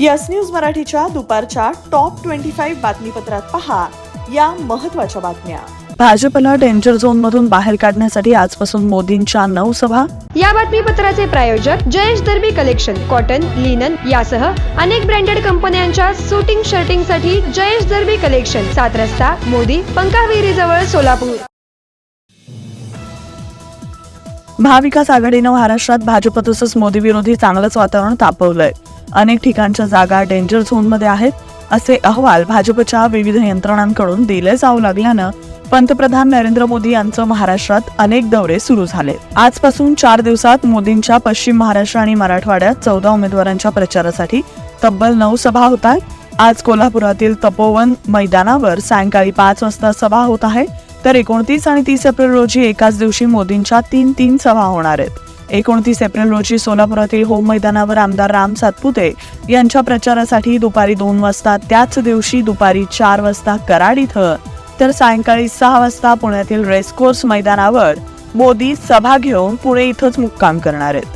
Yes news मराठीच्या दुपारच्या top twenty five बातमीपत्रात पहा या महत्त्वाच्या बातम्या. भाजपला डेंजर झोन मधून बाहेर काढण्यासाठी आजपासून मोदींच्या नऊ सभा. या बातमीपत्राचे प्रायोजक Jayesh Darbi collection cotton linen यासह अनेक ब्रँडेड कंपन्यांच्या सुटिंग शर्टिंगसाठी जयेश दर्बी कलेक्शन सात रस्ता मोदी पंकाविरी जवळ सोलापूर. महाविकास आघाडीनं महाराष्ट्रात भाजप तसंच मोदी विरोधी चांगलंच वातावरण तापवलंय. अनेक ठिकाणच्या जागा डेंजर झोनमध्ये आहेत असे अहवाल भाजपच्या विविध यंत्रणांकडून दिले जाऊ लागल्यानं पंतप्रधान नरेंद्र मोदी यांचं महाराष्ट्रात अनेक दौरे सुरू झाले. आजपासून चार दिवसात मोदींच्या पश्चिम महाराष्ट्र आणि मराठवाड्यात चौदा उमेदवारांच्या प्रचारासाठी तब्बल नऊ सभा होत आहेत. आज कोल्हापुरातील तपोवन मैदानावर सायंकाळी पाच वाजता सभा होत आहे तर एकोणतीस आणि तीस एप्रिल रोजी एकाच दिवशी मोदींच्या तीन तीन सभा होणार आहेत. एकोणतीस एप्रिल रोजी सोलापुरातील होम मैदानावर आमदार राम सातपुते यांच्या प्रचारासाठी दुपारी दोन वाजता त्याच दिवशी दुपारी चार वाजता कराड इथं तर सायंकाळी सहा वाजता पुण्यातील रेसकोर्स मैदानावर मोदी सभा घेऊन पुणे इथंच मुक्काम करणार आहेत.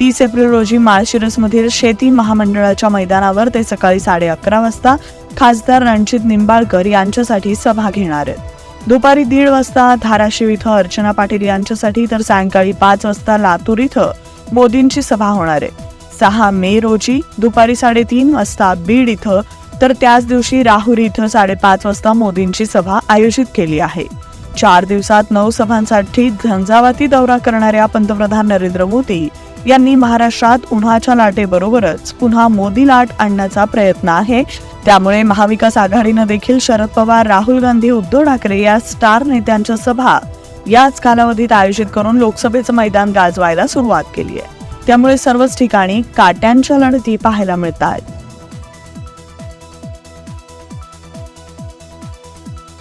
तीस एप्रिल रोजी माळशिरसमधील शेती महामंडळाच्या मैदानावर ते सकाळी साडे अकरा वाजता खासदार रणजित निंबाळकर यांच्यासाठी सभा घेणार आहेत. दुपारी दीड वाजता धाराशिव इथं अर्चना पाटील यांच्यासाठी तर सायंकाळी पाच वाजता लातूर इथं मोदींची सभा होणार आहे. सहा मे रोजी दुपारी साडेतीन वाजता बीड इथं तर त्याच दिवशी राहुरी इथं साडेपाच वाजता मोदींची सभा आयोजित केली आहे. चार दिवसात नऊ सभांसाठी झंझावाती दौरा करणाऱ्या पंतप्रधान नरेंद्र मोदी यांनी महाराष्ट्रात उन्हाच्या लाटेबरोबरच पुन्हा मोदी लाट आणण्याचा प्रयत्न आहे. त्यामुळे महाविकास आघाडीनं देखील शरद पवार राहुल गांधी उद्धव ठाकरे या स्टार नेत्यांच्या सभा याच कालावधीत आयोजित करून लोकसभेचं मैदान गाजवायला सुरुवात केली आहे. त्यामुळे सर्वच ठिकाणी काट्यांच्या लढती पाहायला मिळतात.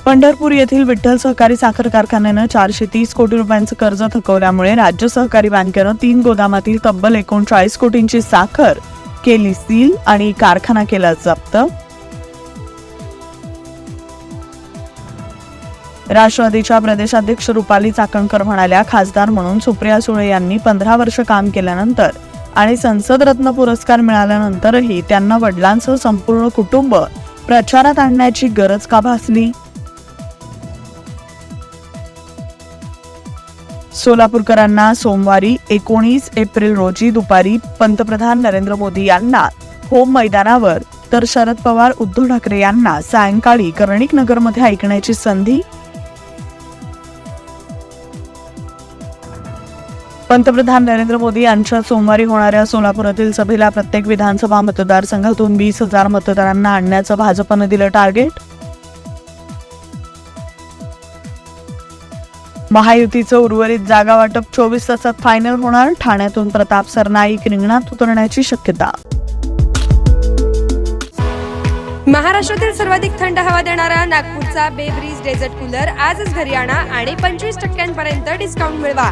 पंढरपूर येथील विठ्ठल सहकारी साखर कारखान्यानं चारशे तीस कोटी रुपयांचं कर्ज थकवल्यामुळे राज्य सहकारी बँकेनं तीन गोदामातील तब्बल एकोणचाळीस कोटींची साखर केली सील आणि कारखाना केला जप्त. राष्ट्रवादीच्या प्रदेशाध्यक्ष रुपाली चाकणकर म्हणाल्या खासदार म्हणून सुप्रिया सुळे यांनी पंधरा वर्ष काम केल्यानंतर आणि संसद रत्न पुरस्कार मिळाल्यानंतरही त्यांना वडिलांसह संपूर्ण कुटुंब प्रचारात आणण्याची गरज का भासली? सोलापूरकरांना सोमवारी एकोणीस एप्रिल रोजी दुपारी पंतप्रधान नरेंद्र मोदी यांना होम मैदानावर तर शरद पवार उद्धव ठाकरे यांना सायंकाळी कर्णिक नगरमध्ये ऐकण्याची संधी पंतप्रधान नरेंद्र मोदी यांच्या सोमवारी होणाऱ्या सोलापुरातील सभेला प्रत्येक विधानसभा मतदारसंघातून वीस हजार मतदारांना आणण्याचं भाजपनं दिलं टार्गेट. महायुतीचं उर्वरित जागा वाटप चोवीस तासात फायनल होणार ठाण्यातून प्रताप सरनाईक रिंगणात उतरण्याची शक्यता. महाराष्ट्रातील सर्वाधिक थंड हवा देणारा नागपूरचा बेब्रीज डेझर्ट कूलर आजच घरी आणा आणि पंचवीस टक्क्यांपर्यंत डिस्काउंट मिळवा.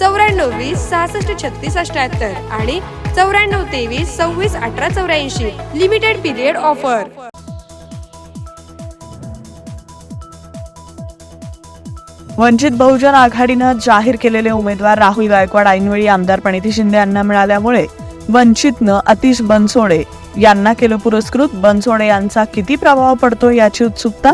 चौऱ्याण्णव वीस सहासष्ट छत्तीस अठ्याहत्तर आणि चौऱ्याण्णव तेवीस सव्वीस अठरा चौऱ्याऐंशी limited period offer. Vanchit Bahujan आघाडीनं जाहीर केलेले उमेदवार राहुल गायकवाड ऐनवेळी आमदार प्रणिती शिंदे यांना मिळाल्यामुळे वंचितनं अतिश बनसोडे यांना केलं पुरस्कृत. बनसोडे यांचा किती प्रभाव पडतो याची उत्सुकता?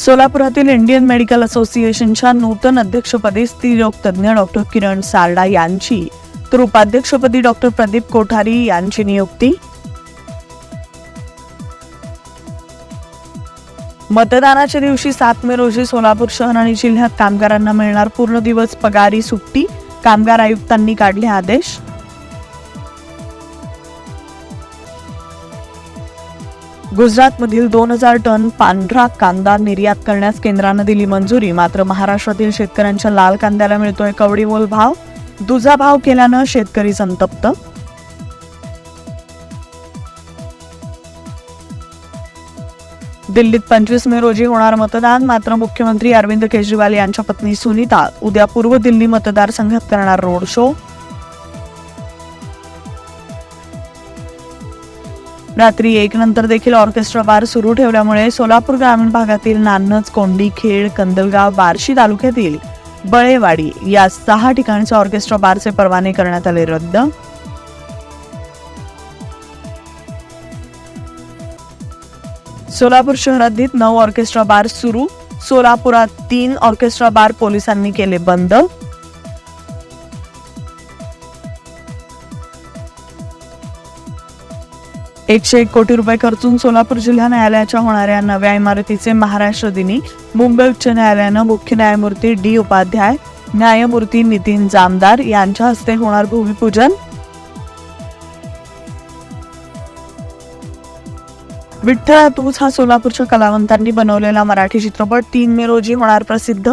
सोलापुरातील इंडियन मेडिकल असोसिएशनच्या नूतन अध्यक्षपदी स्त्रीरोग तज्ज्ञ डॉक्टर किरण सारडा यांची तर उपाध्यक्षपदी डॉक्टर प्रदीप कोठारी यांची नियुक्ती. मतदानाच्या दिवशी सात मे रोजी सोलापूर शहर आणि जिल्ह्यात कामगारांना मिळणार पूर्ण दिवस पगारी सुट्टी. कामगार आयुक्तांनी काढले आदेश. गुजरातमधील दोन हजार टन पांढरा कांदा निर्यात करण्यास केंद्रानं दिली मंजुरी. मात्र महाराष्ट्रातील शेतकऱ्यांच्या लाल कांद्याला मिळतोय कवडीमोल भाव. दुजाभाव केल्यानं शेतकरी संतप्त. दिल्लीत पंचवीस मे रोजी होणार मतदान. मात्र मुख्यमंत्री अरविंद केजरीवाल यांच्या पत्नी सुनीता उद्या पूर्व दिल्ली मतदारसंघात करणार रोड शो. रात्री एक नंतर देखील ऑर्केस्ट्रा बार सुरू ठेवल्यामुळे सोलापूर ग्रामीण भागातील नान्नज कोंडी खेड कंदलगाव बार्शी तालुक्यातील बळेवाडी या सहा ठिकाणच्या ऑर्केस्ट्रा बारचे परवाने करण्यात आले रद्द. सोलापूर शहरातील नऊ ऑर्केस्ट्रा बार सुरू. सोलापुरात तीन ऑर्केस्ट्रा बार पोलिसांनी केले बंद. एकशे एक कोटी रुपये खर्चून सोलापूर जिल्हा न्यायालयाच्या होणाऱ्या नव्या इमारतीचे महाराष्ट्र दिनी मुंबई उच्च न्यायालयानं मुख्य न्यायमूर्ती डी. उपाध्याय न्यायमूर्ती नितीन जामदार यांच्या हस्ते होणार भूमिपूजन. विठ्ठल तूच हा सोलापूरच्या कलावंतांनी बनवलेला मराठी चित्रपट तीन मे रोजी होणार प्रसिद्ध.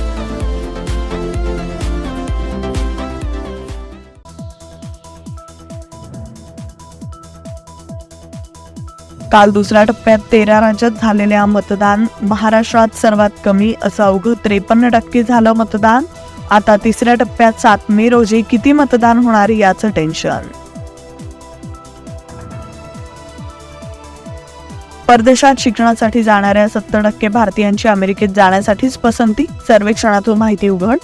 काल दुसऱ्या टप्प्यात तेरा राज्यात झालेल्या मतदान महाराष्ट्रात सर्वात कमी असं अवघं त्रेपन्न टक्के झालं मतदान. आता तिसऱ्या टप्प्यात सात मे रोजी किती मतदान होणार याचं टेन्शन. परदेशात शिक्षणासाठी जाणाऱ्या सत्तर टक्के भारतीयांची अमेरिकेत जाण्यासाठीच पसंती. सर्वेक्षणातून माहिती उघड.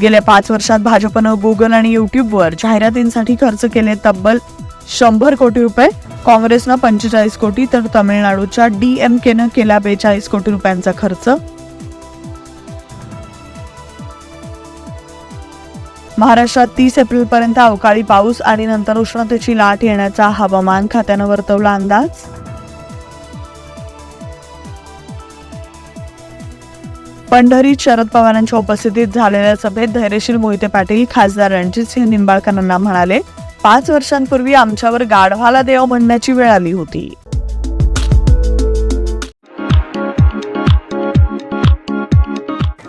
गेल्या पाच वर्षात भाजपनं गुगल आणि युट्यूबवर जाहिरातींसाठी खर्च केले तब्बल शंभर कोटी रुपये. काँग्रेसनं पंचेचाळीस कोटी तर तमिळनाडूच्या डीएमकेनं केला बेचाळीस कोटी रुपयांचा खर्च. महाराष्ट्रात तीस एप्रिल पर्यंत अवकाळी पाऊस आणि नंतर उष्णतेची लाट येण्याचा हवामान खात्यानं वर्तवला अंदाज. पंढरीत शरद पवारांच्या उपस्थितीत झालेल्या सभेत धैर्यशील मोहिते पाटील खासदार रणजितसिंह निंबाळकरांना म्हणाले पाच वर्षांपूर्वी आमच्यावर गाढवाला देव म्हणण्याची वेळ आली होती.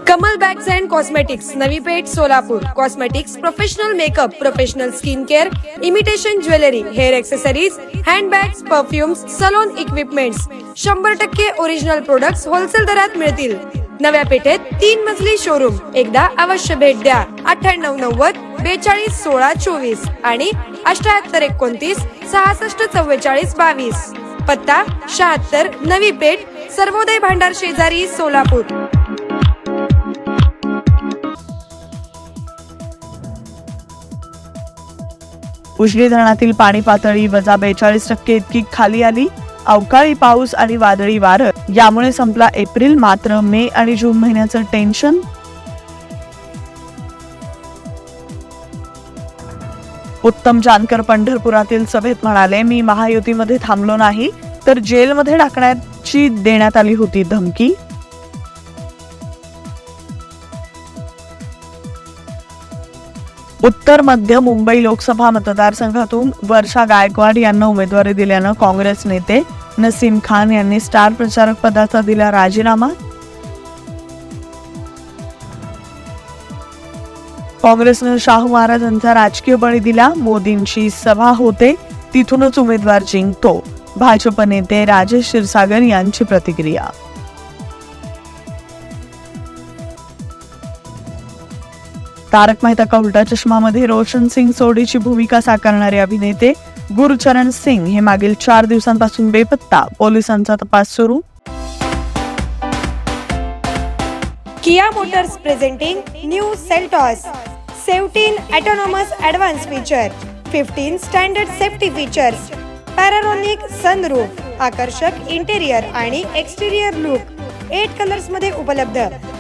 Kamal bags and cosmetics Navi Peth Solapur. Cosmetics professional makeup professional skin care imitation jewellery hair accessories handbags perfumes salon equipments शंभर टक्के ओरिजिनल प्रोडक्ट्स होलसेल दरात मिळतील. नव्या पेठेत तीन मजली शोरूम एकदा अवश्य भेट द्या. अठ्ठ्याण्णव नव्वद बेचाळीस सोळा चोवीस आणि अठ्याहत्तर एकोणतीस सहासष्ट चव्वेचाळीस बावीस. पत्ता शहात्तर नवी पेठ सर्वोदय भांडार शेजारी सोलापूर. उजनी धरणातील पाणी पातळी वजा बेचाळीस टक्के इतकी खाली आली. अवकाळी पाऊस आणि वादळी वारं. यामुळे संपला एप्रिल मात्र मे आणि जून महिन्याचं टेन्शन? उत्तम जानकर पंढरपुरातील सभेत म्हणाले मी महायुतीमध्ये थांबलो नाही तर जेलमध्ये टाकण्याची देण्यात आली होती धमकी. उत्तर मध्य मुंबई लोकसभा मतदारसंघातून वर्षा गायकवाड यांना उमेदवारी दिल्यानं काँग्रेस नेते नसीम खान यांनी स्टार प्रचारक पदाचा दिला राजीनामा. काँग्रेसनं शाहू महाराजांचा राजकीय बळी दिला मोदींची सभा होते तिथूनच उमेदवार जिंकतो. भाजप नेते राजेश क्षीरसागर यांची प्रतिक्रिया. तारक मेहता का उलटा चष्मामध्ये रोशन सिंग सोडीची भूमिका साकारणारे अभिनेते गुरुचरण सिंग हे मागील चार दिवसांपासून बेपत्ता. पोलिसांचा तपास सुरू. Kia Motors presenting new Seltos. Seventeen autonomous advance feature fifteen standard safety features panoramic sunroof आकर्षक इंटेरियर आणि एक्सटेरियर लुक एट कलर्समध्ये उपलब्ध.